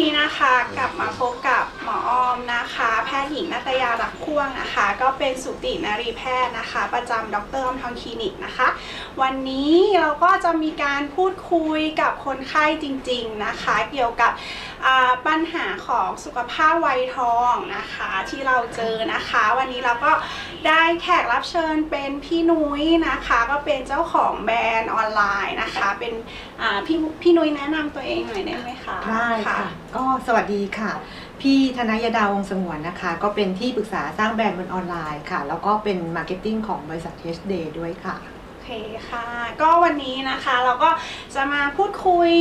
นี้นะคะกลับมาพบกับ มอออมนะคะ แพทย์หญิงนาตยารักพ่วงนะคะ ก็เป็นสุตินารีแพทย์นะคะ ประจำดรออมทองคลินิกนะคะ วันนี้เราก็จะมีการพูดคุยกับคนไข้จริง ๆนะคะ เกี่ยวกับอ่าปัญหาของสุขภาพวัยทองนะคะที่เราเจอนะคะ วันนี้เราก็ได้แขกรับเชิญเป็นพี่นุ้ยนะคะ ก็เป็นเจ้าของแบรนด์ออนไลน์นะคะ เป็นอ่าพี่พี่นุ้ยแนะนำตัวเองหน่อยได้ไหมคะได้ค่ะ ก็สวัสดีค่ะ พี่ธนยดาวงศ์สงวนนะคะ ก็เป็นที่ปรึกษาสร้างแบรนด์บนออนไลน์ค่ะ แล้วก็เป็นมาร์เก็ตติ้งของบริษัท h Day ด้วยค่ะโอเคค่ะ ก็วันนี้นะคะเราก็จะมาพูดคุย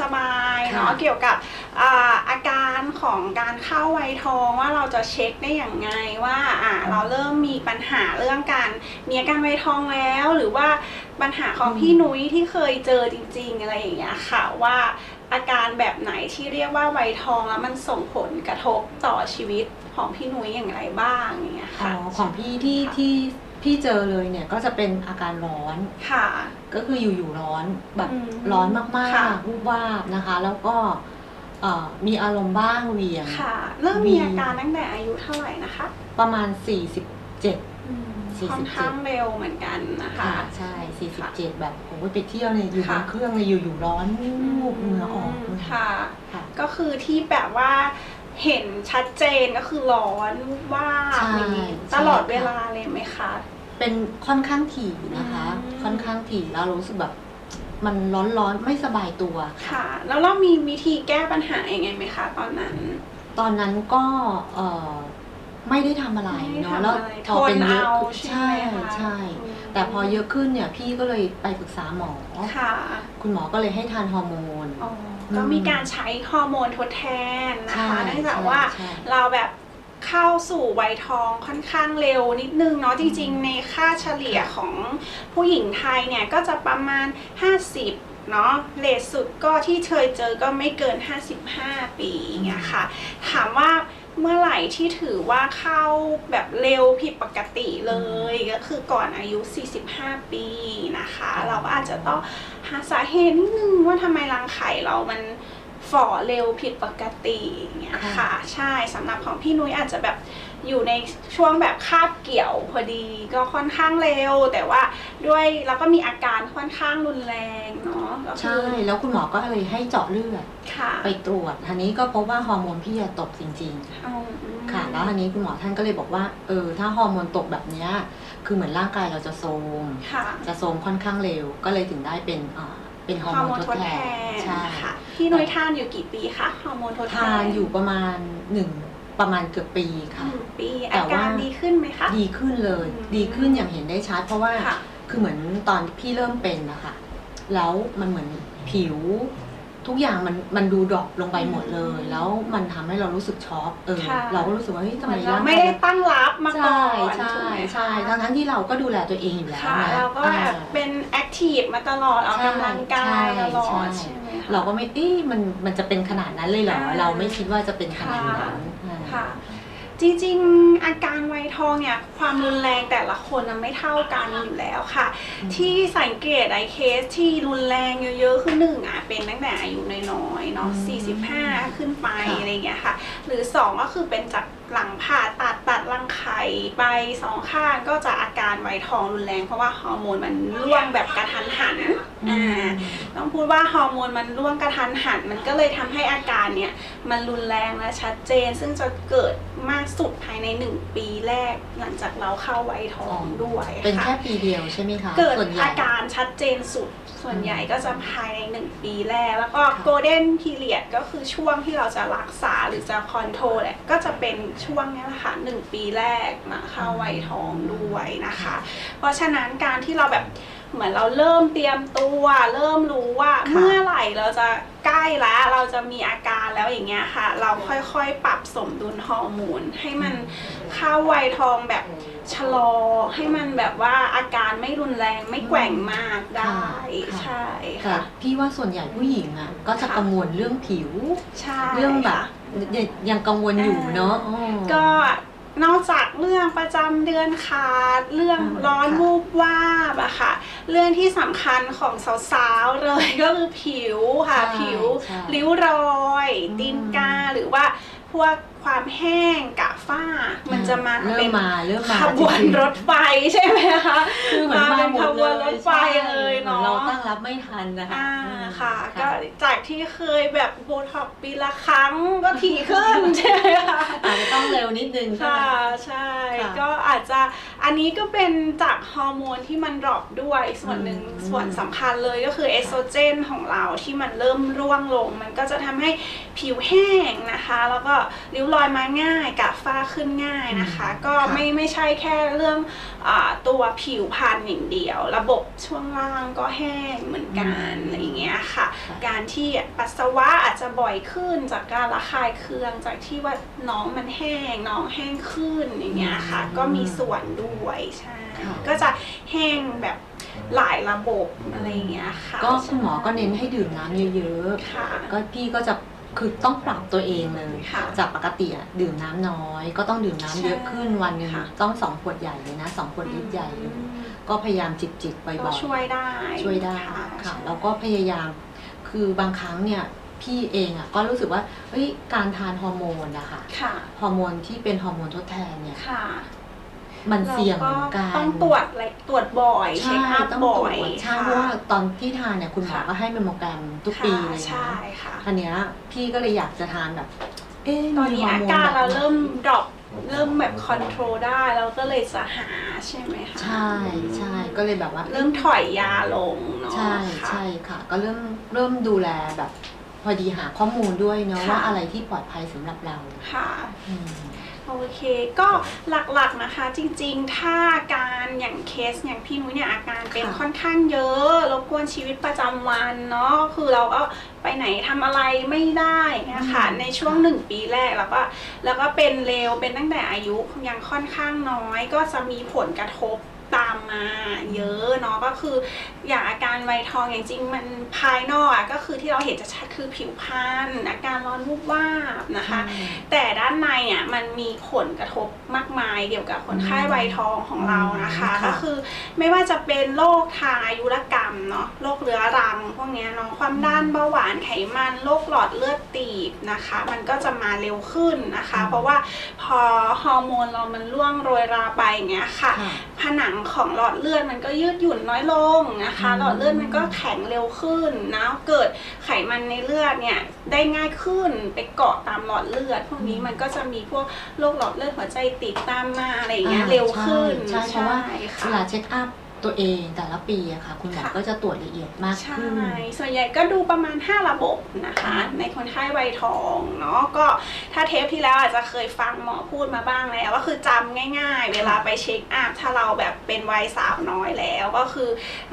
สบายๆเนาะค่ะเกี่ยวกับอ่าอาการของการเข้าวัยทองว่าเราจะเช็คได้อย่างไงว่าอ่าเราเริ่มมีปัญหาเรื่องการมีอาการวัยทองแล้ว หรือว่าปัญหาของพี่นุ้ยที่เคยเจอจริง ๆ อะไรอย่างเงี้ยค่ะว่า อาการแบบไหนที่เรียกว่าวัยทองแล้วมันส่งผลกระทบต่อชีวิตของพี่นุ้ยอย่างไรบ้างอย่างเงี้ยอ๋ค่ะ อของพี่ที่ค่ะ ที่พี่เจอเลยเนี่ยก็จะเป็นอาการร้อน ค่ะ ก็คืออยู่ๆร้อนแบบอืมร้อนมากค่ะ ๆวูบวาบนะคะ แล้วก็เอ่อมีอารมณ์บ้างเหวียง ค่ะ เริ่มมีอาการตั้งแต่อายุเท่าไหร่นะคะ ประมาณ 47 47 ค่อนข้างเร็วเหมือนกันนะคะค่ะใช่ 47 แบบโอ้ยไปเที่ยวเนี่ยอยู่บค่ะนเครื่องเลยอยู่ๆร้อนวูบเหงื่อออกเลยค่ะค่ะ ก็คือที่แบบว่าเห็นชัดเจนก็คือร้อนว่าบใช่อย่างนี้ใช่ตลอดเวลาเลยไหมคะ เป็นค่อนข้างถี่นะคะอืมค่อนข้างถี่แล้วรู้สึกแบบมันร้อนร้อนๆไม่สบายตัวค่ะ แล้วเรามีวิธีแก้ปัญหายังไงไหมคะ ตอนนั้น ตอนนั้นก็เออ ไม่ได้ทำอะไรไม่ได้เนาะทำแล้วอะไรพอเป็นเยอะทนเอาขึ้นใช่ใช่ไหมคะใช่อืมแต่พอเยอะขึ้นเนี่ยพี่ก็เลยไปปรึกษาหมอ ค่ะ คุณหมอก็เลยให้ทานฮอร์โมนอ๋อก็มีการใช้ฮอร์โมนทดแทนนะใช่คะเนื่องจากใช่ว่าใช่เราแบบเข้าสู่วัยทองค่อนข้างเร็วนิดนึงเนาะจริง ๆ ในค่าเฉลี่ยของผู้หญิงไทยเนี่ยก็จะประมาณ 50เนาะเลทสุดก็ที่เคยเจอก็ไม่เกิน 55 ปีเงี้ยค่ะ ถามว่า เมื่อไหร่ที่ถือว่าเข้าแบบเร็วผิดปกติเลยก็คือก่อนอายุ 45 ปีนะคะ เราก็อาจจะต้องหาสาเหตุนิดนึงว่าทำไมรังไข่เรามัน ฝ่อเร็วผิดปกติอย่างเงี้ยค่ะค่ะ ใช่สำหรับของพี่นุ้ยอาจจะแบบอยู่ในช่วงแบบคาบเกี่ยวพอดีก็ค่อนข้างเร็ว แต่ว่าด้วยแล้วก็มีอาการค่อนข้างรุนแรงเนาะก็คืใช่ อแล้วคุณหมอก็เลยให้เจาะเลือดค่ะไปตรวจทีนี้ก็พบว่าฮอร์โมนพี่อะตกจริงอืมๆค่ะแล้วทีนี้คุณหมอท่านก็เลยบอกว่าเออถ้าฮอร์โมนตกแบบเนี้ยคือเหมือนร่างกายเราจะโทรมค่ะ จะโทรมค่อนข้างเร็วก็เลยถึงได้เป็นอ่า เป็นฮอร์ฮอร์โมโมนนททดดแทแทนนใช่ค่ะพี่นุ้ยทานอยู่กี่ปีคะฮอร์โมนทดแทนทานอยู่ประมาณหนึ่งประมาณเกือบปีค่ะหนึ่งปีแต่อาว่าการดีขึ้นไหมคะดีขึ้นเลยอืมดีขึ้นอย่างเห็นได้ชัด เพราะว่าค่ะคือเหมือนตอนพี่เริ่มเป็นนะคะแล้วมันเหมือนผิว ทุกอย่างมันมันดูดรอปลงไปหมดเลย แล้วมันทำให้เรารู้สึกช็อกเออ ค่ะ เราก็รู้สึกว่าเฮ้ยทำเหไมมือนเราร่างไม่กายได้ตั้งรับมาก่ใช่อนใช่ถูกไหมคะใช่ทั้งทั้งที่เราก็ดูแลตัวเองอยู่แล้วค่ะนะเราก็แบบอ่า เป็นแอคทีฟมาตลอดออกกำลังกายตลอดใช่ ใช่ไหมคะ เราก็ไม่เอ๊ะมันมันจะเป็นขนาดนั้นเลยเหรออ่าเราไม่คิดว่าจะเป็นขนาดนั้นอ่า ค่ะ จริงๆ อาการวัยทองเนี่ยความรุนแรงแต่ละคนน่ะไม่เท่ากันอยู่แล้วค่ะอืมที่สังเกตไอเคสที่รุนแรงเยอะๆคือหนึ่งอะเป็นตั้งแต่อายุน้อยๆเนาะอืม45 ขึ้นไปค่ะอะไรอย่างเงี้ยค่ะ หรือสองก็คือเป็นจากหลังผ่าตัดตัดรังไข่ไปสองข้างก็จะอาการไวทองรุนแรงเพราะว่าฮอร์โมนมันร่วงแบบกระทันหันอ่าต้องพูดว่าฮอร์โมนมันร่วงกระทันหัน มันก็เลยทำให้อาการเนี่ยมันรุนแรงและชัดเจน ซึ่งจะเกิดมากสุดภายในหนึ่งปีแรกหลังจากเราเข้าไวยทองด้วยเป็นค่ะแค่ปีเดียวใช่ไหมคะเกิดส่วนใหญ่อาการชัดเจนสุดส่วนใหญ่ก็จะภายในหนึ่งปีแรก แล้วก็ค่ะโกลเด้นพีเรียดก็คือช่วงที่เราจะรักษาหรือจะคอนโทรลแหละก็จะเป็นช่วงเนี้ยแหละค่ะหนึ่งปีแรกมาเข้าไวยทองด้วยนะคะ เพราะฉะนั้นการที่เราแบบ เหมือนเราเริ่มเตรียมตัว เริ่มรู้ว่าค่ะเมื่อไหร่เราจะใกล้แล้วเราจะมีอาการแล้วอย่างเงี้ยค่ะ เราค่อยๆ ปรับสมดุลฮอร์โมนให้มันเข้าวัยทองแบบชะลอ ให้มันแบบว่าอาการไม่รุนแรงไม่แกว่งมากได้ค่ะใช่แต่ค่ะพี่ว่าส่วนใหญ่ผู้หญิงอะก็จะค่ะกังวลเรื่องผิวใช่เรื่องแบบค่ะยังยังกังวลอยู่เนาะอ๋อก็ นอกจากเรื่องประจำเดือนขาด เรื่องอืมร้อนค่ะวูบวาบอะค่ะ เรื่องที่สำคัญของสาวๆเลยก็คือผิวค่ะ ใช่ผิวใช่ ริ้วรอยอืมตีนกาหรือว่าพวก ความแห้งกะฝ้า มันจะมาเริ่เป็มนมาเริ่มมาขบวนจงๆรถไฟใช่ไหมคะคือเหมือนมาเป็นหมขดบเลวนยรถไฟใช่เลยหมือนเนาะเราตั้งรับไม่ทันนะคะอ่าอืมค่ะ ก็จากที่เคยแบบโบท็อกซ์ปีละครั้งก็ถี่ขึ้นใช่ไหมคะอาจจะต้องเร็วนิดนึงใช่ไหค่ะมใช่ค่ะก็อาจจะอันนี้ก็เป็นจากฮอร์โมนที่มันดรอปด้วยส่วนหนึ่งอืมส่วนสำคัญเลยก็คือเอสโตรเจนของเราที่มันเริ่มร่วงลง มันก็จะทำให้ผิวแห้งนะคะ แล้วก็ริ้วรอยมาง่ายกะฝ้าขึ้นง่ายนะคะ ก็ค่ะไม่ไม่ใช่แค่เรื่องอาตัวผิวพรรณอย่างเดียว ระบบช่วงล่างก็แห้งเหมือนกันอะไรอย่างเงี้ยค่ะค่ะ การที่ปัสสาวะอาจจะบ่อยขึ้นจากการระคายเคืองจากที่ว่าน้องมันแห้งน้องแห้งขึ้นอย่างเงี้ยค่ะอืมก็มีส่วนด้วยใช่ค่ะก็จะแห้งแบบหลายระบบอะไรอย่างเงี้ยค่ะ ก็คุณหมอก็เน้นให้ดื่มน้ำเยอะค่ะๆก็พี่ก็จะ คือต้องปรับตัวเองเลย ค่ะ จากปกติอะดื่มน้ำน้อย ก็ต้องดื่มน้ำเยอะขึ้นใช่วันหนึงค่ะ ต้องสองขวดใหญ่เลยนะสองขวดลิตรใหญ่เลยอืมก็พยายามจิบจิบๆบ่ก็อยช่วยได้ๆช่วยได้ค่ะค่ะใช่แล้วก็พยายามคือบางครั้งเนี่ยพี่เองอะก็รู้สึกว่าเฮ้ยการทานฮอร์โมนนะคะค่ะ ฮอร์โมนที่เป็นฮอร์โมนทดแทนเนี่ยค่ะ มันเสี่ยงเหมือนกันต้องตรวจอะไรตรวจบ่อยเช็ใช่คอัพต้องตบ่รอวยจใช่ค่ะเพราะว่าตอนที่ทานเนี่ยคุณหมอค่ะก็ให้เมมโมแกรมทุกปีเลยใช่นะค่ะอันเนี้ยพี่ก็เลยอยากจะทานแบบเอ๊ะตอนนี้มีฮอาร์โมการแบบเราเริ่มดรอปเริ่มแบบคอนโทรลได้เราก็เลยจะหาใช่ไหมคะใช่ใช่ก็เลยแบบว่า เริ่มถอยยาลงเนาะใช่ค่ะใช่ค่ะ ก็เริ่มเริ่มดูแลแบบพอดีหาข้อมูลด้วยเนาะค่ะว่าอะไรที่ปลอดภัยสำหรับเราค่ะอืม โอเคก็หลักๆนะคะจริงๆ ถ้าอาการอย่างเคสอย่างพี่นุ้ยเนี่ยอาการเป็นค่ะค่อนข้างเยอะรบกวนชีวิตประจำวันเนาะคือเราก็ไปไหนทำอะไรไม่ได้นะคะในช่วงหนึ่งปีแรกแล้วก็แล้วก็เป็นเร็วเป็นตั้งแต่อายุยังค่อนข้างน้อย ก็จะมีผลกระทบ ตามมาเยอะเนาะก็คืออย่างอาการไวทองอย่างจริงมันภายนอกอะก็คือที่เราเห็นจะชัดคือผิวพรรณอาการร้อนวูบวาบนะคะ แต่ด้านในอะมันมีผลกระทบมากมายเกี่ยวกับคนไข้วัยทองของเรานะคะค่ะก็คือไม่ว่าจะเป็นโรคทางอายุรกรรมเนาะโรคเรื้อรัง พวกเนี้ยเนาะความดันเบาหวานไขมันโรคหลอดเลือดตีบนะคะ มันก็จะมาเร็วขึ้นนะคะ เพราะว่าพอฮอร์โมนเรามันล่วงโรยราไปอย่างเงี้ยค่ะค่ะผนังของหลอดเลือดมันก็ยืดหยุ่นน้อยลงนะคะอืมหลอดเลือดมันก็แข็งเร็วขึ้นนะเกิดไขมันในเลือดเนี่ยได้ง่ายขึ้นไปเกาะตามหลอดเลือด พวกนี้มันก็จะมีพวกโรคหลอดเลือดหัวใจติดตามมาอะไรอย่างเงี้ยอ่าเร็วขึ้นใช่ใช่เพราะว่าค่ะเวลาเช็คอัพ ตัวเองแต่ละปีอะค่ะ คุณหมอค่ะ ก็จะตรวจละเอียดมากใช่ ขึ้น ส่วนใหญ่ก็ดูประมาณ 5 ระบบนะคะ ในคนไข้วัยทองเนาะ ก็ถ้าเทปที่แล้วอาจจะเคยฟังหมอพูดมาบ้างแล้ว ก็คือจำง่ายๆ เวลาไปเช็คอัพถ้าเราแบบเป็นวัยสาวน้อยแล้ว ก็คือ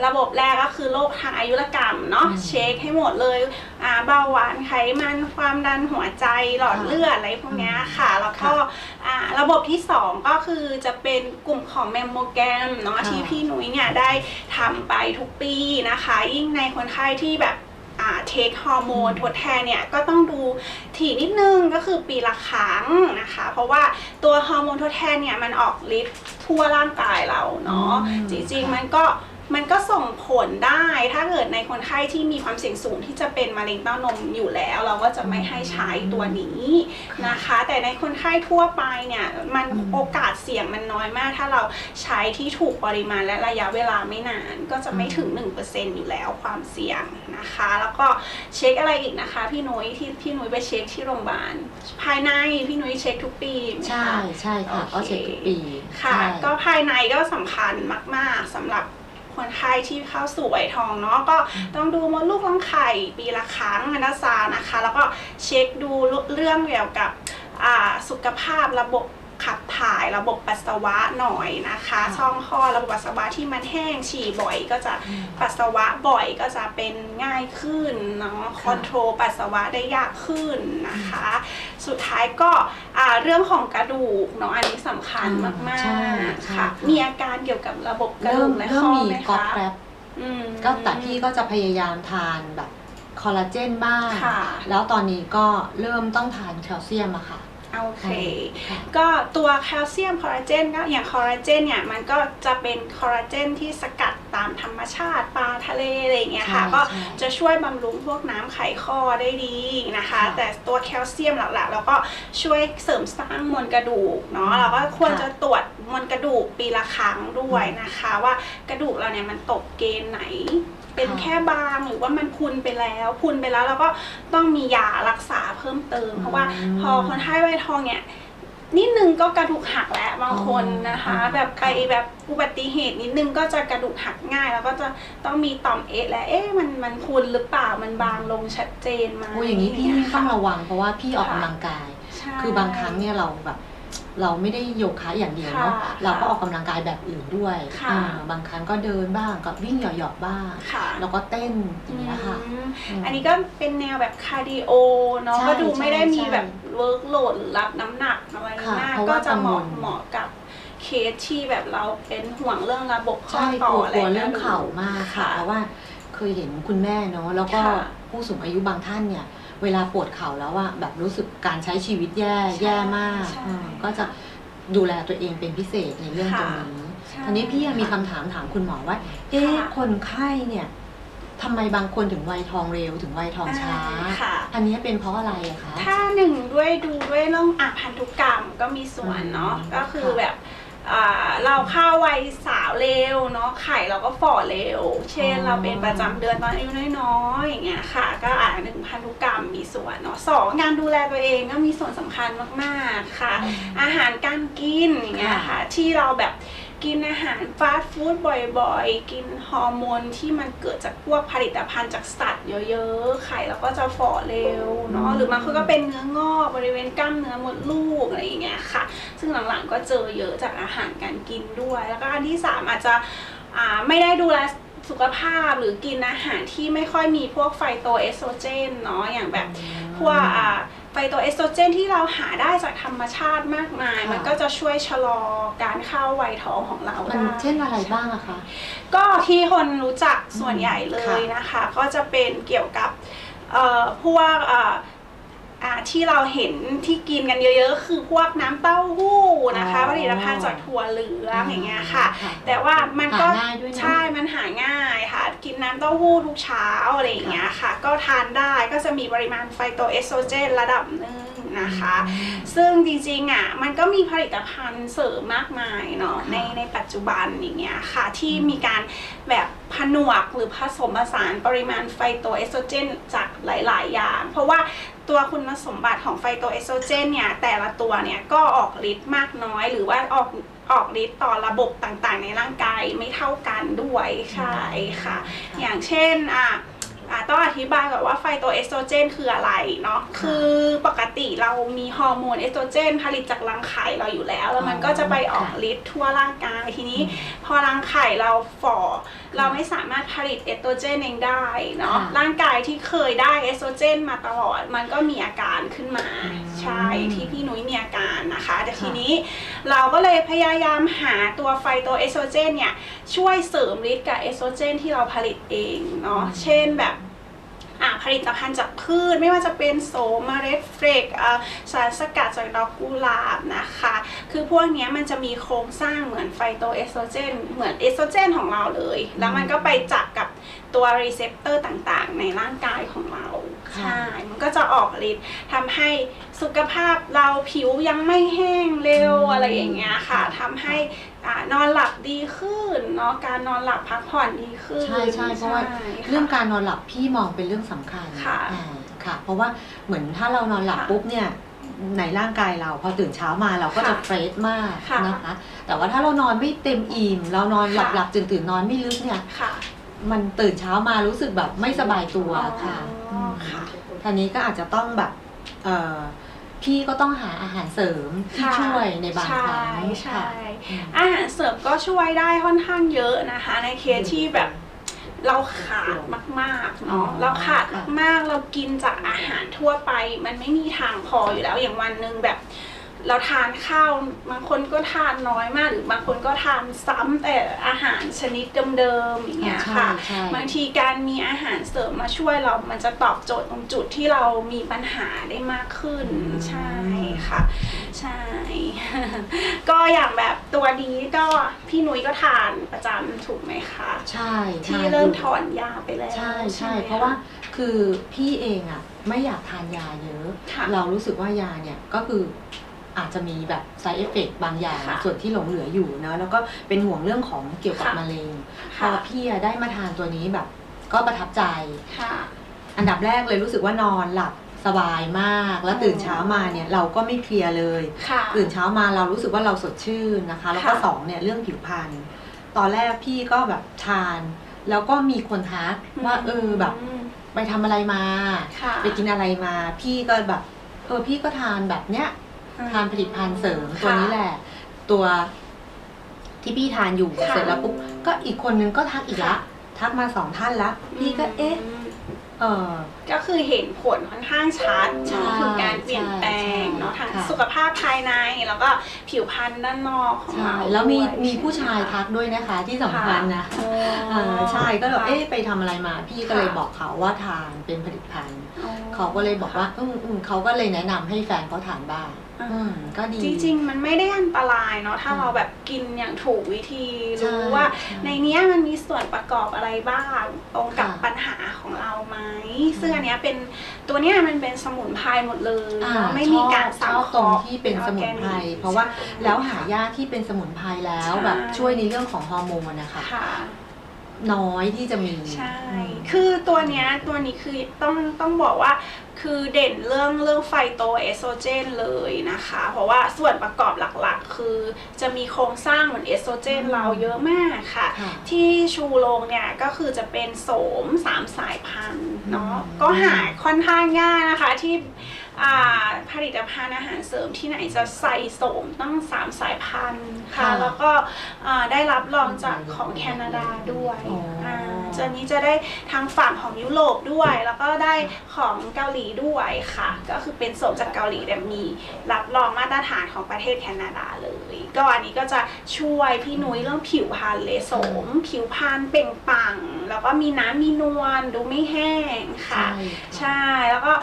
ระบบแรกก็คือโรคทางอายุรกรรมเนาะ อืม เช็คให้หมดเลยอ่าเบาหวานไขมันความดันหัวใจหลอดค่ะเลือดอะไรพวกเนี้ยค่ะ แล้วก็ค่ะอ่าระบบที่สองก็คือจะเป็นกลุ่มของแมมโมแกรมเนาะค่ะที่พี่นุ้ยเนี่ยได้ทำไปทุกปีนะคะ ยิ่งในคนไข้ที่แบบอ่าเทคฮอร์โมนอืมทดแทนเนี่ยก็ต้องดูถี่นิดนึงก็คือปีละครั้งนะคะ เพราะว่าตัวฮอร์โมนทดแทนเนี่ยมันออกฤทธิ์ทั่วร่างกายเราเนาะอืมจริงค่ะๆมันก็ มันก็ส่งผลได้ถ้าเกิดในคนไข้ที่มีความเสี่ยงสูงที่จะเป็นมะเร็งเต้านมอยู่แล้ว เราก็จะไม่ให้ใช้ตัวนี้นะคะ แต่ในคนไข้ทั่วไปเนี่ยมันอืมโอกาสเสี่ยงมันน้อยมาก ถ้าเราใช้ที่ถูกปริมาณและระยะเวลาไม่นาน ก็จะไม่ถึง 1%อยู่แล้วความเสี่ยงนะคะ แล้วก็เช็คอะไรอีกนะคะ พี่นุ้ยที่พี่นุ้ยไปเช็คที่โรงพยาบาลภายในพี่นุ้ยเช็คทุกปีไหมคะใช่ใช่ค่ะโอเคก็เช็คทุกปีค่ะใช่ก็ภายในก็สำคัญมาก ๆสำหรับ คนไข้ที่เข้าสู่วัยทองเนาะก็ต้องดูมดลูกรังไข่ปีละครั้งอันดาซานะคะ แล้วก็เช็คดูเรื่องเกี่ยวกับอ่าสุขภาพระบบ ขับถ่ายระบบปัสสาวะหน่อยนะคะค่ะช่องคลอดระบบปัสสาวะที่มันแห้งฉี่บ่อยก็จะอืมปัสสาวะบ่อยก็จะเป็นง่ายขึ้นเนาะคอนโทรลปัสสาวะได้ยากขึ้นนะคะ สุดท้ายก็อ่าเรื่องของกระดูกเนาะอันนี้สำคัญมากใช่ๆใช่ค่ะค่ะมีอาการเกี่ยวกับระบบกระเริ่ดูมกและเริ่มข้อมีไหมก๊อกคะแกรบอืมก็แต่พี่ก็จะพยายามทานแบบคอลลาเจนบ้างค่ะแล้วตอนนี้ก็เริ่มต้องทานแคลเซียมอะค่ะ โอเคค่ะก็ตัวแคลเซียมคอลลาเจนก็อย่างคอลลาเจนเนี่ยมันก็จะเป็นคอลลาเจนที่สกัดตามธรรมชาติปลาทะเลอะไรอย่างเงี้ยค่ะใช่ก็ใช่จะช่วยบำรุงพวกน้ำไขข้อได้ดีนะคะค่ะแต่ตัวแคลเซียมหลักๆ แล้วก็ช่วยเสริมสร้างมวลกระดูกเนาะเราก็ควรค่ะจะตรวจมวลกระดูกปีละครั้งด้วยนะคะ ว่ากระดูกเราเนี่ยมันตกเกณฑ์ไหน เป็นค่ะแค่บางหรือว่ามันพุนไปแล้วพุนไปแล้วเราก็ต้องมียารักษาเพิ่มเติม เพราะว่าอืมพอคนไข้ไวทองเนี่ยนิดนึงก็กระดูกหักแล้วบางคนนะคะอ๋อแบบไปแบบอุบัติเหตุนิดนึงก็จะกระดูกหักง่าย แล้วก็จะต้องมีต่อมเอะและเอ๊ะมันมันพุนหรือเปล่ามันบางลงชัดเจนไหมโอ้อย่างนี้พี่เยต้องค่ะระวังเพราะว่าพี่ออกค่ะกำลังกายใช่คือบางครั้งเนี่ยเราแบบ เราไม่ได้โยคะอย่างเดียวเนาะค่ะเราก็ออกกำลังกายแบบอื่นด้วยค่ะ อ่าบางครั้งก็เดินบ้างก็วิ่งเหยาะๆบ้าง ค่ะแล้วก็เต้นอย่างเงี้ยค่ะ อืมมอันนี้ก็เป็นแนวแบบคาร์ดิโอเนาะใช่ก็ดูไม่ได้ใช่มีใช่แบบเวิร์กโหลดหรือรับน้ำหนักอะไรค่ะมากเพราะก็ว่าจะเหมาะกังวลเหมาะกับเคสที่แบบเราเป็นห่วงเรื่องระบบข้อใช่ต่กอลัวอะไรกลัวเรื่องเข่ามากค่ะค่ะเพราะว่าเคยเห็นคุณแม่เนาะแล้วก็ค่ะผู้สูงอายุบางท่านเนี่ย เวลาปวดเข่าแล้วอะแบบรู้สึกการใช้ชีวิตแย่ใช่แย่มากใช่อืมก็จะดูแลตัวเองเป็นพิเศษในเรื่องตรงค่ะนี้ใช่ทีนี้พี่ยังมีคำถามถามคุณหมอว่า เอ๊ะค่ะ คนไข้เนี่ยทำไมบางคนถึงวัยทองเร็วถึงวัยทองช้า ค่ะ อันนี้เป็นเพราะอะไรอะคะ ถ้าหนึ่งด้วยดูด้วยเรื่องอาพันธุกรรมก็มีส่วนเนาะอืมก็คือค่ะแบบอ่า เราเข้าวัยสาวเร็วเนาะไข่เราก็ฝ่อเร็ว เช่นอ๋อเราเป็นประจำเดือนตอนอายุน้อยๆอย่างเงี้ยค่ะ ก็อาจหนึ่งพันธุกรรมมีส่วนเนาะสองการดูแลตัวเองก็มีส่วนสำคัญมากๆค่ะ อาหารการกินอย่างเงี้ยค่ะที่เราแบบ กินอาหารฟาสต์ฟู้ดบ่อยๆ กินฮอร์โมนที่มันเกิดจากพวกผลิตภัณฑ์จากสัตว์เยอะๆ ไข่เราก็จะฝ่อเร็วเนาะ หรือบางคนก็เป็นเนื้องอกบริเวณกล้ามเนื้อมดลูกอะไรอย่างเงี้ยค่ะ ซึ่งหลังๆก็เจอเยอะจากอาหารการกินด้วย แล้วก็อันที่สามอาจจะไม่ได้ดูแลสุขภาพหรือกินอาหารที่ไม่ค่อยมีพวกไฟโตเอสโตรเจนเนาะ อย่างแบบพวกอ่า ไฟโตเอสโตรเจนที่เราหาได้จากธรรมชาติมากมายค่ะมันก็จะช่วยชะลอการเข้าวัยทองของเรามันได้ เช่นอะไรบ้างอะคะ ก็ที่คนรู้จักส่วนใหญ่เลค่ะยนะคะ ก็จะเป็นเกี่ยวกับเอ่อพวกเอ่ออ่าที่เราเห็นที่กินกันเยอะๆ คือพวกน้ำเต้าหู้นะคะอ๋อผลิตภัณฑ์จากถั่วเหลืองอย่างเงี้ยค่ะค่ะแต่ว่ามันก็หาง่ายด้วยนะ ใช่มันหาง่าย ค่ะกินน้ำเต้าหู้ทุกเช้าอะไรอย่างเงี้ยค่ะ ก็ทานได้ก็จะมีปริมาณไฟโตเอสโตรเจนระดับหนึ่งนะคะ ซึ่งจริงๆอะมันก็มีผลิตภัณฑ์เสริมมากมายเนาะค่ะในในปัจจุบันอย่างเงี้ยค่ะ ที่มีการแบบผนวกหรือผสมผสานปริมาณไฟโตเอสโตรเจนจากหลาย ๆ อย่าง เพราะว่าตัวคุณสมบัติของไฟโตเอสโตรเจนเนี่ยแต่ละตัวเนี่ยก็ออกฤทธิ์มากน้อยหรือว่าออก ออกฤทธิ์ต่อระบบต่างๆ ในร่างกายไม่เท่ากันด้วยใช่ค่ะ อย่างเช่นอะอะต้องอธิบายก่อนว่าไฟโตเอสโตรเจนคืออะไรเนาะคือปกติเรามีฮอร์โมนเอสโตรเจนผลิตจากรังไข่เราอยู่แล้ว แล้วมันก็จะไปออกฤทธิ์ทั่วร่างกายทีนี้ พอรังไข่เราฝ่อเราไม่สามารถผลิตเอสโตรเจนเองได้เนาะค่ะร่างกายที่เคยได้เอสโตรเจนมาตลอด มันก็มีอาการขึ้นมาอืมใช่ที่พี่นุ้ยมีอาการ นะคะ แต่ค่ะทีนี้เราก็เลยพยายามหาตัวไฟโตเอสโตรเจนเนี่ยช่วยเสริมฤทธิ์กับเอสโตรเจนที่เราผลิตเองเนาะเช่นแบบอะ ผลิตภัณฑ์จากพืชไม่ว่าจะเป็นโสมเมล็ดเฟรกอะสารสกัดจากดอกกุหลาบนะคะ คือพวกเนี้ยมันจะมีโครงสร้างเหมือนไฟโตเอสโตรเจนเหมือนเอสโตรเจนของเราเลย แล้วมันก็ไปจับกับตัวรีเซพเตอร์ต่างๆ ในร่างกายของเราค่ะใช่มันก็จะออกฤทธิ์ทำให้สุขภาพเราผิวยังไม่แห้งเร็วอืมอะไรอย่างเงี้ยค่ะทำให้ อ่านอนหลับดีขึ้นเนาะการนอนหลับพักผ่อนดีขึ้นใช่ใช่เพราะว่าใช่ค่ะ เรื่องการนอนหลับพี่มองเป็นเรื่องสำคัญค่ะอ่าค่ะ เพราะว่าเหมือนถ้าเรานอนหลับค่ะปุ๊บเนี่ยในร่างกายเราพอตื่นเช้ามาเราก็จะค่ะเฟรชมากค่ะนะคะ แต่ว่าถ้าเรานอนไม่เต็มอิ่มเรานอนหลับค่ะ หลับตื่นตื่นนอนไม่ลึกเนี่ย ค่ะ มันตื่นเช้ามารู้สึกแบบไม่สบายตัวค่ะอ๋อมค่ะ ทีนี้ก็อาจจะต้องแบบเอ่อ พี่ก็ต้องหาอาหารเสริมที่ค่ะช่วยในบางครั้งใช่ค่ะใช่อืมอาหารเสริมก็ช่วยได้ค่อนข้างเยอะนะคะ ในเคสที่แบบเราขาดมากๆอ๋อเนาะเราขาดค่ะมากๆเรากินจากอาหารทั่วไป มันไม่มีทางพออยู่แล้วอย่างวันหนึ่งแบบ เราทานข้าวบางคนก็ทานน้อยมากหรือบางคนก็ทานซ้ำแต่อาหารชนิดเดิมๆอย่างเงี้ยใช่ค่ะใช่บางทีการมีอาหารเสริมมาช่วยเรามันจะตอบโจทย์ตรงจุดที่เรามีปัญหาได้มากขึ้นใช่ค่ะใช่ ก็อย่างแบบตัวนี้ก็พี่นุ้ยก็ทานประจำถูกไหมคะใช่ที่ทานเริ่มอยู่ถอนยาไปแล้วใช่ใช่ไหมเพราะว่าคือพี่เองอะไม่อยากทานยาเยอะค่ะเรารู้สึกว่ายาเนี่ยก็คือ อาจจะมีแบบ side effect บางอย่างค่ะส่วนที่หลงเหลืออยู่เนอะแล้วก็เป็นห่วงเรื่องของเกี่ยวกับค่ะมะเร็งพอค่ะพี่อะได้มาทานตัวนี้แบบ ก็ประทับใจ ค่ะ อันดับแรกเลยรู้สึกว่านอนหลับสบายมาก แล้วตื่นเช้ามาเนี่ยเราก็ไม่เพลียเลย ค่ะ ตื่นเช้ามาเรารู้สึกว่าเราสดชื่นนะคะ แล้วก็ค่ะ สองเนี่ยเรื่องผิวพรรณตอนแรกพี่ก็แบบทาน แล้วก็มีคนทักว่าเออแบบ มไปทำอะไรมา ค่ะ ไปกินอะไรมา พี่ก็แบบ เออพี่ก็ทานแบบเนี้ย ทานผลิตภัณฑ์เสริมตัวนี้แหละ ตัวที่พี่ทานอยู่ค่ะ เสร็จแล้วปุ๊บก็อีกคนนึงก็ทักอีกละค่ะทักมาสองท่านละพี่ก็เอ๊ะมเออ ก็คือเห็นผลค่อนข้างชัดใช่เนาะคือการเปลี่ยนแปลงใช่เนาะทั้งค่ะ สุขภาพภายในแล้วก็ผิวพรรณด้านนอกของใช่เราแล้วมีด้วยมีผู้ชายใไหมคะทักด้วยนะคะ ที่สำคัญนะอ๋อ เออใช่ก็แบบค่ะเอ๊ะไปทำอะไรมา พี่ก็เลยค่ะ บอกเขาว่าทานเป็นผลิตภัณฑ์อ๋อเขาก็เลยบอกว่าอืมอืมเขาก็เลยแนะนำให้แฟนเขาทานบ้าง อ่าอืมก็ดี จริง ๆ มันไม่ได้อันตรายเนาะถ้าอืมเราแบบกินอย่างถูกวิธีใช่รู้ว่า ใช่ในเนี้ยมันมีส่วนประกอบอะไรบ้างตรงกับค่ะปัญหาของเราไหมซึ่งอันเนี้ยเป็นตัวเนี้ยมันเป็นสมุนไพรหมดเลยอ่าเนาะไม่มีการชสัองบเคตรงราะห์ที่เป็นสมุนไพรออแกกเพราะว่า ใช่ แล้วหายาที่เป็นสมุนไพรแล้วใช่ แบบช่วยในเรื่องของฮอร์โมนนะคะค่ะ น้อยที่จะมีใช่ อืม คือตัวเนี้ยตัวนี้คือต้องต้องบอกว่า คือเด่นเรื่องเรื่องไฟโตเอสโตรเจนเลยนะคะ เพราะว่าส่วนประกอบหลักๆ คือจะมีโครงสร้างเหมือนเอสโตรเจนเราเยอะมากค่ะค่ะที่ชูโรงเนี่ยก็คือจะเป็นโสมสามสายพันธุ์เนาะอืมก็หาค่อนข้างยากนะคะที่อ่า ผลิตภัณฑ์อาหารเสริมที่ไหนจะใส่โสมตั้งสามสายพันธุ์ค่ะ ค่ะแล้วก็อ่าได้รับรองจากของแคนาดาด้วยอ๋ออ่าจะนี้จะได้ทางฝั่งของยุโรปด้วย แล้วก็ได้ของเกาหลีด้วยค่ะ ก็คือเป็นโสมจากเกาหลีแต่มีรับรองมาตรฐานของประเทศแคนาดาเลย ก็อันนี้ก็จะช่วยพี่นุ้ยเรื่องผิวพรรณเลยโสม ผิวพรรณเปล่งปลั่งแล้วก็มีน้ำมีนวลดูไม่แห้งค่ะ ใช่ค่ะใช่แล้วก็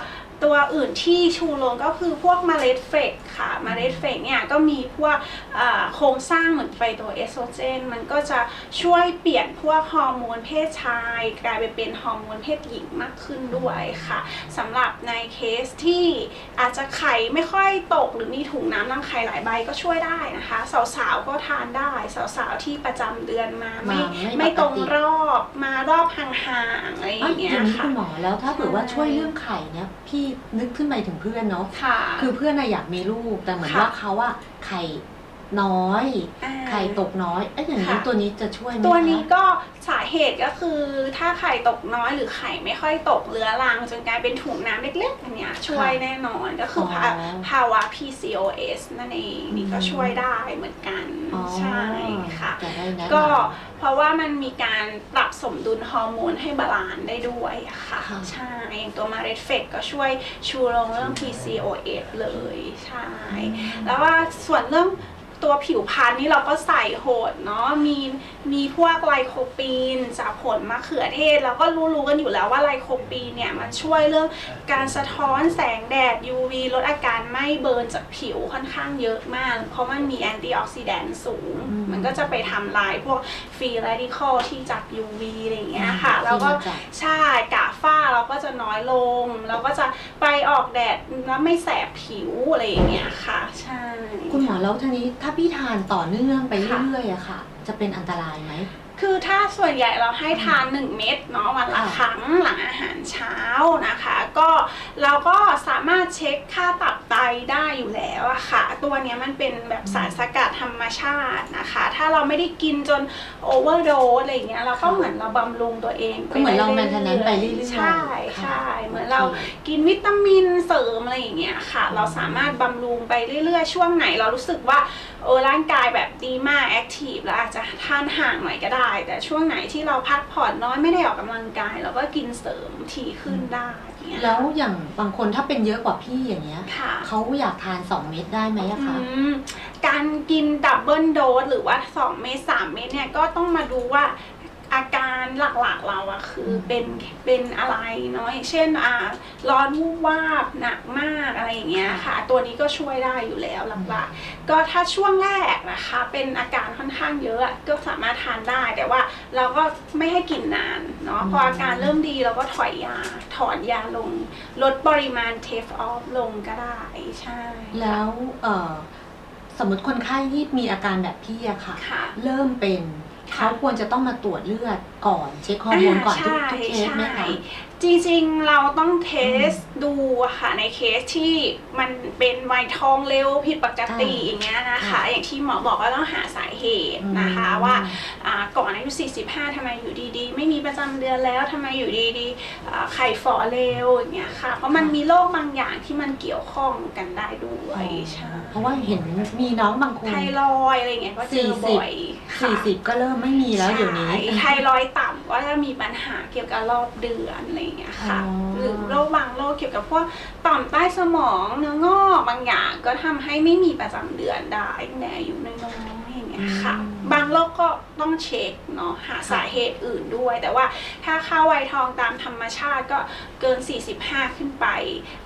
ตัวอื่นที่ชูโรงก็คือพวกเมล็ดเฟกค่ะเมล็ดเฟกเนี่ยก็มีพวกอ่าโครงสร้างเหมือนไฟตัวเอสโตรเจน มันก็จะช่วยเปลี่ยนพวกฮอร์โมนเพศชาย กลายไปเป็นฮอร์โมนเพศหญิงมากขึ้นด้วยค่ะสำหรับในเคสที่อาจจะไข่ไม่ค่อยตกหรือมีถุงน้ำรังไข่หลายใบก็ช่วยได้นะคะ สาวๆก็ทานได้สาวๆที่ประจำเดือนมาไม่มาไม่ไม่ตรงปกติรอบมารอบห่างๆอะไรอเอ้ยย่างอเงี้ยย่างนี้ค่ะคุณหมอแล้วถ้าเผื่อว่าใช่ช่วยเรื่องไข่เนี่ยพี่นึกขึ้นไปถึงเพื่อนเนาะค่ะคือเพื่อนน่ะอยากมีลูกแต่เหมือนค่ะ ว่าเขาอะไข่ น้อย อ่า ไข่ตกน้อยเอ้ยอย่างนี้ค่ะ ตัวนี้จะช่วยไหมตัวนี้คะก็สาเหตุก็คือถ้าไข่ตกน้อยหรือไข่ไม่ค่อยตกเรื้อรัง จนกลายเป็นถุงน้ำเล็กๆอันเนี้ยช่วยแน่นอนก็คือออภาภาวะ PCOS นั่นเองนี่ก็อืมช่วยได้เหมือนกันอ๋อใช่ค่ะ จะได้แนะนำ ก็เพราะว่ามันมีการปรับสมดุลฮอร์โมนให้บาลานซ์ได้ด้วยอะค่ะ ค่ะ ใช่อย่างตัวมาเรดเฟกก็ช่วยชูโรงเรื่อง PCOS เลย ใช่ แล้วว่าส่วนเรื่อง ตัวผิวพรรณนี่เราก็ใส่โหดเนาะมีมีพวกไลโคปีนจากผลมะเขือเทศ แล้วก็รู้ๆกันอยู่แล้วว่าไลโคปีนเนี่ยมันช่วยเรื่องการสะท้อนแสงแดด UV ลดอาการไหม้เบิร์นจากผิวค่อนข้างเยอะมาก เพราะมันมีแอนตี้ออกซิแดนต์สูงอืมมันก็จะไปทำลายพวกฟรีเรดิคอลที่จาก UV อะไรอย่างเงี้ยค่ะ แล้วก็ที่มาจากใช่กะฝ้า เราก็จะน้อยลง เราก็จะไปออกแดดแล้วไม่แสบผิวอะไรอย่างเงี้ยค่ะ ใช่ คุณหมอแล้วทีนี้ถ้าพี่ทานต่อเนื่องไปเรื่อยๆอะค่ะ จะเป็นอันตรายไหม คือถ้าส่วนใหญ่เราให้ทาน 1 เม็ดเนาะวันละอ่าครั้งหลังอาหารเช้านะคะ ก็เราก็สามารถเช็คค่าตับไตได้อยู่แล้วอะค่ะ ตัวเนี้ยมันเป็นแบบสารสกัดธรรมชาตินะคะ ถ้าเราไม่ได้กินจนโอเวอร์โดสอะไรอย่างเงี้ยเราก็ค่ะเหมือนเราบำรุงตัวเองก็เหมือนเราไ maintenance ไปเรื่อยๆใช่ค่ะใช่เหมือนเรากินวิตามินเสริมอะไรอย่างเงี้ยค่ะ เราสามารถบำรุงไปเรื่อยๆ ช่วงไหนเรารู้สึกว่า เออร่างกายแบบดีมากแอคทีฟแล้วอาจจะทานห่างหน่อยก็ได้ แต่ช่วงไหนที่เราพักผ่อนน้อยไม่ได้ออกกำลังกาย เราก็กินเสริมทีขึ้นได้เนี่ยแล้วอย่างบางคนถ้าเป็นเยอะกว่าพี่อย่างเงี้ยค่ะเขาอยากทาน 2 เม็ดได้ไหมอะคะอืมการกินดับเบิลโดสหรือว่า 2 เม็ด3 เม็ดเนี่ยก็ต้องมาดูว่า อาการหลักๆเราอะคืออมเป็นเป็นอะไรเนาะอย่างเช่นอ่าร้อนวูบวาบหนักมากอะไรอย่างเงี้ยค่ะ ตัวนี้ก็ช่วยได้อยู่แล้วหลักๆก็ถ้าช่วงแรกนะคะ เป็นอาการค่อนข้างเยอะอะก็สามารถทานได้แต่ว่าเราก็ไม่ให้กินนานเนาะพออาการเริ่มดีเราก็ถอยยาถอนยาลง ลดปริมาณเทฟออฟลงก็ได้ใช่ แล้วเอ่อสมมติคนไข้ที่มีอาการแบบพี่อะค่ะค่ะเริ่มเป็นค่ะ เขาควรจะต้องมาตรวจเลือดก่อนเช็คฮอร์โมนก่อนทุกอ่าทุกเคสไหมใช่คะ จริงๆ เราต้องเทสดูอะค่ะในเคสที่มันเป็นวัยทองเร็วผิดปกติอ่าอย่างเงี้ยนะคะค่ะอย่างที่หมอบอกก็ต้องหาสาเหตุนะคะอืมว่าอ่าก่อนอายุ 45ทำไมอยู่ดีๆ ไม่มีประจำเดือนแล้วทำไมอยู่ดีๆอ่าไข่ฝ่อเร็วอย่างเงี้ยค่ะ เพราะมันมีโรคบางอย่างที่มันเกี่ยวข้องกันได้ด้วยใช่เพราะว่าเห็นมีน้องบางคนไทรอยด์อะไรเงี้ยก็เจอบ่อยค่ะสี่สิบก็เริ่มไม่มีแล้วเดี๋ยวนี้ใช่ไทรอยด์ต่ำก็จะมีปัญหาเกี่ยวกับรอบเดือนอะไรอย่างเงี้ยค่ะ อ๋อ หรือโรคบางโรคเกี่ยวกับพวกต่อมใต้สมองเนื้องอกบางอย่างก็ทำให้ไม่มีประจำเดือนได้ตั้งแต่อายุน้อยๆอย่างเงี้ยค่ะ อืม บางโรคก็ต้องเช็คเนาะหาสาเหตุอื่นด้วย แต่ว่าถ้าเข้าวัยทองตามธรรมชาติก็เกิน 45 ขึ้นไป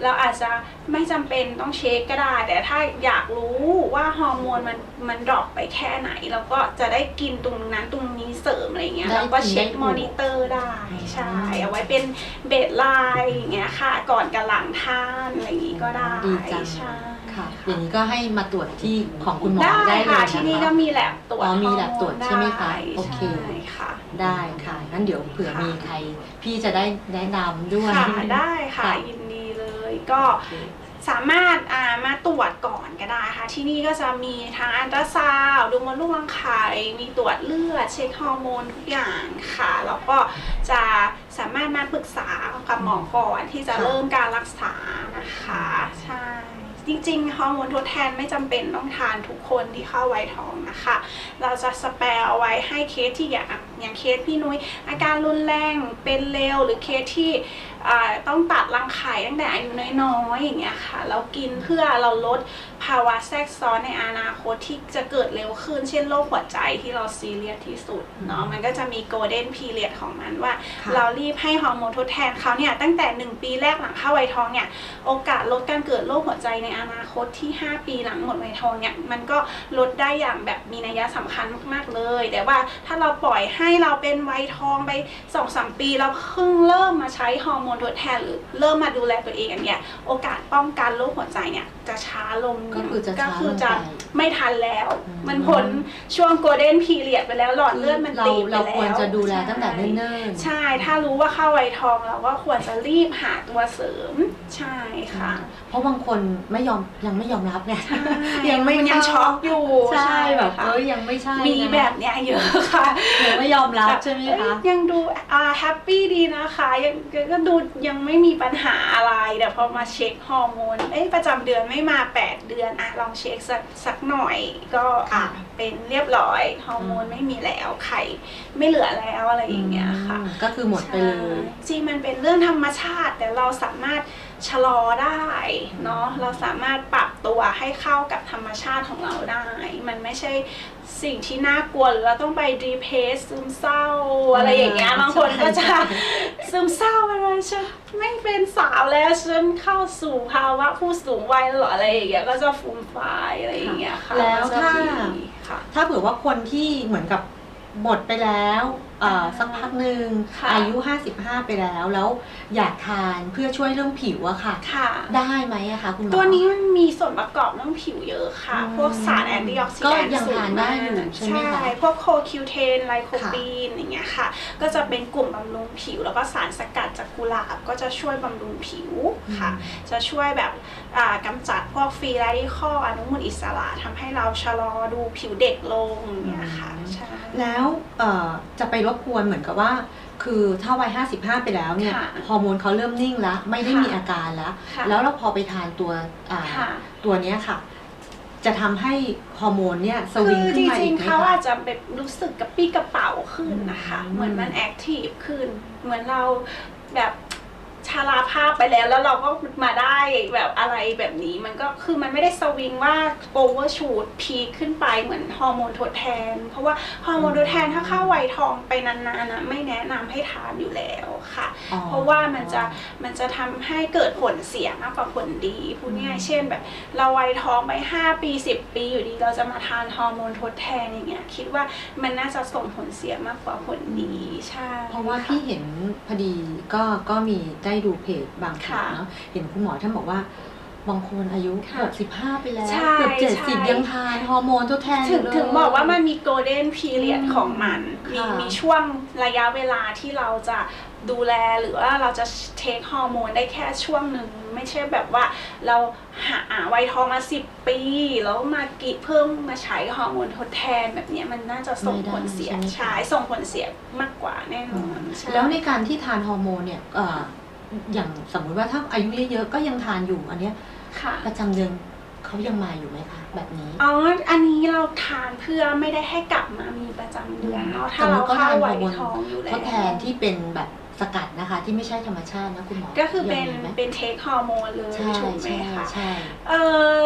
แล้วอาจจะไม่จำเป็นต้องเช็คก็ได้ แต่ถ้าอยากรู้ว่าฮอร์โมนมันมันดรอปไปแค่ไหนแล้วก็จะได้กินตรงนั้นตรงนี้เสริมอะไรเงี้ยได้เราก็เช็คได้ถูกมอนิเตอร์ได้ใช่อืมเอาไว้เป็นเบสไลน์อย่างเงี้ยค่ะ ก่อนกับหลังทานอะไรอย่างงี้ก็ได้ดีจังใช่ ค่ะ อย่างนี้ก็ให้มาตรวจที่ของคุณหมอได้ได้เลยค่ะนะคะที่นี่ก็มีแลบตรวจอ๋อมีแลบตรวจใช่ไหมคะฮอร์โนโอเคได้ใช่ค่ะได้ค่ะงั้นเดี๋ยวเผื่อค่ะมีใคร พี่จะได้แนะนำด้วย ค่ะได้ค่ะค่ะ ยินดีเลยก็โอเค สามารถอ่ามาตรวจก่อนก็ได้ค่ะ ที่นี่ก็จะมีทางอันตราซาวด์ดูมดลูกรังไข่มีตรวจเลือดเช็คฮอร์โมนทุกอย่างค่ะแล้วก็จะสามารถมาปรึกษากับหมอก่อนที่จะค่ะ เริ่มการรักษานะคะ ใช่ จริงๆฮอร์โมนทดแทนไม่จำเป็นต้องทานทุกคนที่เข้าวัยทองนะคะ เราจะสเปร์เอาไว้ให้เคสที่อย่างอย่างเคสพี่นุ้ยอาการรุนแรงเป็นเร็วหรือเคสที่ต้องตัดรังไข่ตั้งแต่อายุน้อยๆอย่างเงี้ยค่ะ เรากินเพื่อเราลดภาวะแทรกซ้อนในอนาคตที่จะเกิดเร็วขึ้น เช่นโรคหัวใจที่เราซีเรียสที่สุดเนาะมันก็จะมีโกลเด้นพีเรียดของมันว่าค่ะเรารีบให้ฮอร์โมนทดแทนเขาเนี่ยตั้งแต่ 1 ปีแรกหลังเข้าวัยทองเนี่ยโอกาสลดการเกิดโรคหัวใจในอนาคตที่ 5 ปีหลังหมดวัยทองเนี่ยมันก็ลดได้อย่างแบบมีนัยสำคัญมากๆเลย แต่ว่าถ้าเราปล่อยให้เราเป็นวัยทองไป2อสปีแล้วเพิ่งเริ่มมาใช้ฮอร์โมนทดแทนหรือเริ่มมาดูแลตัวเองอันเนี่ยโอกาสป้องกันโรคหัวใจเนี่ย จะช้าลงก็คือจะช้าก็คือลงจะไป ไม่ทันแล้วอืมมันผลช่วงโกลเด้นพีเรียดไปแล้วหลอดเลือดมันเราตีบไปเราแล้วควรจะดูแลตั้งแต่ใช่เนิ่นๆใช่ ถ้ารู้ว่าเข้าวัยทองเราก็ควรจะรีบหาตัวเสริม ใช่ค่ะ เพราะบางคนไม่ยอมยังไม่ยอมรับไงใช่ยังไม่นยังเข้าช็อกอยู่ใช่แบบค่ะเอ้ยยังไม่ใช่มีนะแบบเนี้ยเยอะค่ะยังไม่ยอมรับใช่ไหมเอ้ยคะยังดูอ่าแฮปปี้ดีนะคะยังก็ดูยังไม่มีปัญหาอะไรแต่พอมาเช็คฮอร์โมนเอ้ยประจำเดือนไม่มา 8 เดือนอะลองเช็คสักสักหน่อย ก็อะค่ะเป็นเรียบร้อยฮอร์โมนไม่มีแล้วไข่ไม่เหลือแล้วอะไรอย่างเงี้ยค่ะอืมก็คือหมดไปเลยใช่จริงมันเป็นเรื่องธรรมชาติ แต่เราสามารถชะลอได้เนาะเราสามารถปรับตัวให้เข้ากับธรรมชาติของเราได้ มันไม่ใช่ สิ่งที่น่ากลัวหรือเราต้องไปดีเพสซึมเศร้าอะไรอย่างเงี้ยอ่าบางคนก็จะใช่ซึมเศร้าอะไรฉันไม่เป็นสาวแล้วฉันเข้าสู่ภาวะผู้สูงวัยแล้วเหรออะไรอย่างเงี้ยก็จะฟูมฟายอะไรอย่างเงี้ยค่ะแล้วก็จะถ้ามีค่ะถ้าเผื่อว่าคนที่เหมือนกับหมดไปแล้ว เอ่ออ่าสักพักหนึ่งค่ะอายุ 55 ไปแล้ว แล้วอยากทานเพื่อช่วยเรื่องผิวอะค่ะ ค่ะ ได้ไหมอะคะคุณหมอ ตัวนี้มันมีส่วนประกอบเรื่องผิวเยอะค่ะ อืมพวกสารแอนตี้ออกซิก็แดนต์ยังสูงทานได้มากอยู่ใช่ไหมคะพวกโคคิวเทนไลโคปีนอย่างเงี้ยค่ะ ก็จะเป็นกลุ่มบำรุงผิว แล้วก็สารสกัดจากกุหลาบก็จะช่วยบำรุงผิวค่ะ จะช่วยแบบอ่ากำจัดพวกฟรีแรดิคอลอนุมูลอิสระทำให้เราชะลอดูผิวเด็กลงอย่างเงี้ยค่ะอืมใช่แล้วเอ่อจะไปรบกวนเหมือนกับว่า คือถ้าวัย 55 ไปแล้วเนี่ยค่ะฮอร์โมนเขาเริ่มนิ่งแล้ว ไม่ได้ค่ะมีอาการแล้วค่ะแล้วเราพอไปทานตัวอ่าค่ะตัวเนี้ยค่ะ จะทำให้ฮอร์โมนเนี่ยสวิงคือขึ้จนมาริอีงกไหมๆเขาคะอาจจะแบบรู้สึกกระปี้กระเป๋าขึ้นนะคะอืมเหมือนมันแอคทีฟขึ้น เหมือนเราแบบ ชาราภาพไปแล้วแล้วเราก็มาได้แบบอะไรแบบนี้ มันก็คือมันไม่ได้สวิงว่าโอเวอร์ชูดพีขึ้นไปเหมือนฮอร์โมนทดแทน เพราะว่าฮอร์โมนทดแทนถ้าเข้าวัยทองไปนานๆนะไม่แนะนำให้ทานอยู่แล้วค่ะอ๋อเพราะว่ามันจะมันจะทำให้เกิดผลเสียมากกว่าผลดีพูดง่ายๆเช่นแบบ เราวัยทองไป 5 ปี 10 ปีอยู่ดีเราจะมาทานฮอร์โมนทดแทนอย่างเงี้ยคิดว่ามันน่าจะส่งผลเสียมากกว่าผลดีใช่เพราะว่าพี่เห็นพอดีก็ก็มีได้ดูเพจบางเพจค่ะเนาะเห็นคุณหมอท่านบอกว่าบางคนอายุค่ะ65ไปแล้ว ใช่เกือบเจ็ดใช่สิบยังทานฮอร์โมนทดแทนถึงยู่เลย ถึงบอกว่ามันมีโกลเด้นพีเรียดอืมของมันมีค่ะมีช่วงระยะเวลาที่เราจะดูแลหรือว่าเราจะเทคฮอร์โมนได้แค่ช่วงหนึ่งไม่ใช่แบบว่าเราหาอ่าวัยทองมาสิบปี แล้วมากิเพิ่มมาใช้ฮอร์โมนทดแทนแบบเนี้ยมันน่าจะส่งผลเสียไม่ได้ใช่ไหมคะใช่ส่งผลเสียมากกว่าแน่นอนใช่ แล้วในการที่ทานฮอร์โมนเนี่ยเอ่อ อย่างสมมุติว่าถ้าอายุเยอะๆก็ยังทานอยู่อันเนี้ยค่ะ ประจำเดือนเขายังมาอยู่ไหมคะแบบนี้ อ๋อ อันนี้เราทานเพื่อไม่ได้ให้กลับมามีประจำเดือนเนาะ ถ้าสมมุเราติก็เข้าทานวัยฮอร์โมนทองอยู่แล้ว ทดแทนที่เป็นแบบ สกัดนะคะ ที่ไม่ใช่ธรรมชาตินะคุณหมอก็คือเป็นยังมีไหมเป็นเทคฮอร์โมนเลยใช่ถูกไหมใช่คะใช่ เอ่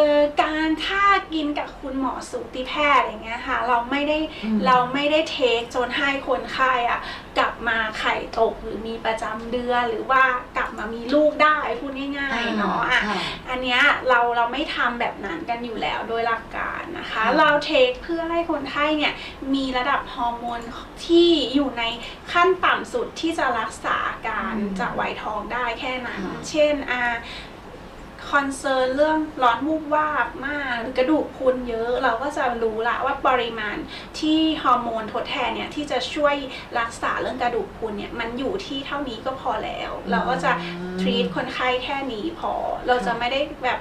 อการถ้ากินกับคุณหมอสูติแพทย์อย่างเงี้ยค่ะ เราไม่ได้อืม เราไม่ได้เทคจนให้คนไข้อะกลับมาไข่ตกหรือมีประจำเดือนหรือว่ากลับมามีลูกได้พูดง่ายๆเนาะอะ ค่ะอันเนี้ยเราเราไม่ทำแบบนั้นกันอยู่แล้วโดยหลักการนะคะค่ะเราเทคเพื่อให้คนไข้เนี่ยมีระดับฮอร์โมนที่อยู่ในขั้นต่ำสุดที่จะรักษาอาการจากวัยทองได้แค่นั้น เช่นอาคอนเซิร์นเรื่องร้อนวูบวาบมากหรือกระดูกพรุนเยอะ เราก็จะรู้ละว่าปริมาณที่ฮอร์โมนทดแทนเนี่ยที่จะช่วยรักษาเรื่องกระดูกพรุนเนี่ยมันอยู่ที่เท่านี้ก็พอแล้ว เราก็จะทรีตคนไข้แค่นี้พอ เราจะไม่ได้แบบ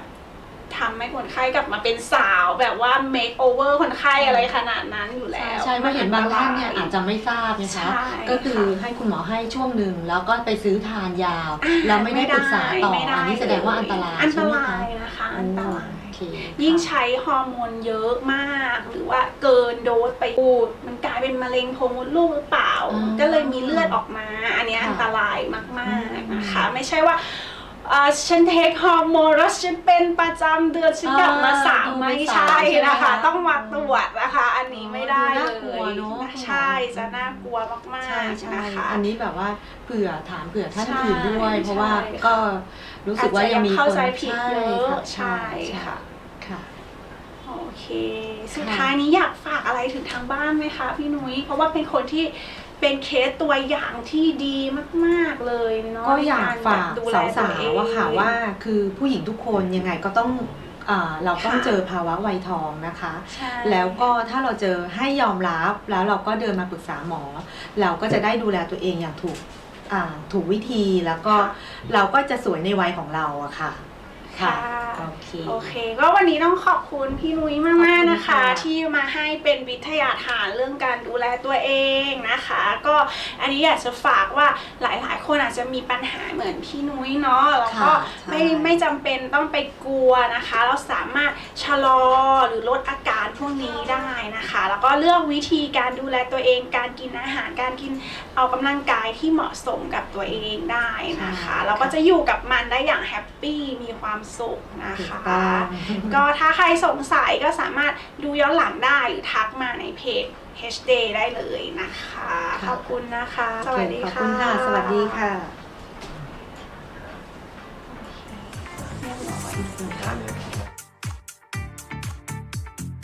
ทำให้คนไข้กลับมาเป็นสาวแบบว่า make over คนไข้อะไรขนาดนั้นอยู่แล้ใช่วใช่เพราะเห็นบางท่านเนี่ยอาจจะไม่ทราบนะคะใช่ก็คือค่ะให้คุณหมอให้ช่วงหนึ่งแล้วก็ไปซื้อทานยาวอ่าแล้วไม่ได้ปรึกษาต่อไม่ได้อันนี้แสดงว่าอันตรายอันตใช่ไหมราคะยนะคะอันตรายโอเคยิ่งค่ะใช้ฮอร์โมนเยอะมาก หรือว่าเกินโดสไปอูดมันกลายเป็นมะเร็งโพรงมดลูกหรือเปล่าอืมก็เลยมีเลือดออกมา อันเนี้ยค่ะอันตรายมากๆนะคะอืมไม่ใช่ว่า อ่าฉันเทคฮอร์โมนแล้วฉันเป็นประจำเดือนฉันกลับมาสาวอ่าไม่ไม่ใช่สาวใช่ไหมนะคะคะ ต้องมาตรวจนะคะ อันนี้ไม่ได้ดูเลน่ากลัวยเนอะ ใช่จะน่ากลัวมากใช่ๆใช่นะคะ อันนี้แบบว่าเผื่อถามเผื่อท่านใช่อื่นด้วยเพราะว่าใช่ค่ะ ก็รู้สึกว่ายังมีอาจจะเข้าคนใจผิดเยอะใช่ใช่ค่ะค่ะ ค่ะ โอเค สุดท้ายนี้อยากฝากอะไรถึงทางบ้านไหมคะพี่นุ้ย เพราะว่าเป็นคนที่ เป็นเคสตัวอย่างที่ดีมากๆเลยเนาะก็อยากในรฝากแบบดูแลสาตัวเอวงๆว่าค่ะว่าคือผู้หญิงทุกคนยังไงก็ต้องอ่าเราต้องค่ะเจอภาวะวัยทองนะคะใช่แล้วก็ถ้าเราเจอให้ยอมรับแล้วเราก็เดินมาปรึกษาหมอ เราก็จะได้ดูแลตัวเองอย่างถูกอ่าถูกวิธีแล้วก็ค่ะเราก็จะสวยในวัยของเราอะค่ะ ค่ะโอเคโอเคก็วันนี้ต้องขอบคุณพี่นุ้ยมากขอบคุณๆนะคะค่ะที่มาให้เป็นวิทยาทานเรื่องการดูแลตัวเองนะคะ ก็อันนี้อยากจะฝากว่าหลาย ๆ คนอาจจะมีปัญหาเหมือนพี่นุ้ยเนาะแล้วก็ค่ะไม่ใช่ไม่จำเป็นต้องไปกลัวนะคะ เราสามารถชะลอหรือลดอาการพวกนี้ได้นะคะ แล้วก็เลือกวิธีการดูแลตัวเอง การกินอาหารการกินเอากำลังกายที่เหมาะสมกับตัวเองได้นะคะ เราก็จะอยู่กับมันได้อย่างแฮปปี้มีความสุขนะถูกคะต้องก็ถ้าใครสงสัยก็สามารถดูย้อนหลังได้หรือทักมาในเพจ HD ได้เลยนะคะค่ะขอบคุณนะคะสโอเควัสดีขอบค่ะคุณค่ะ สวัสดีค่ะ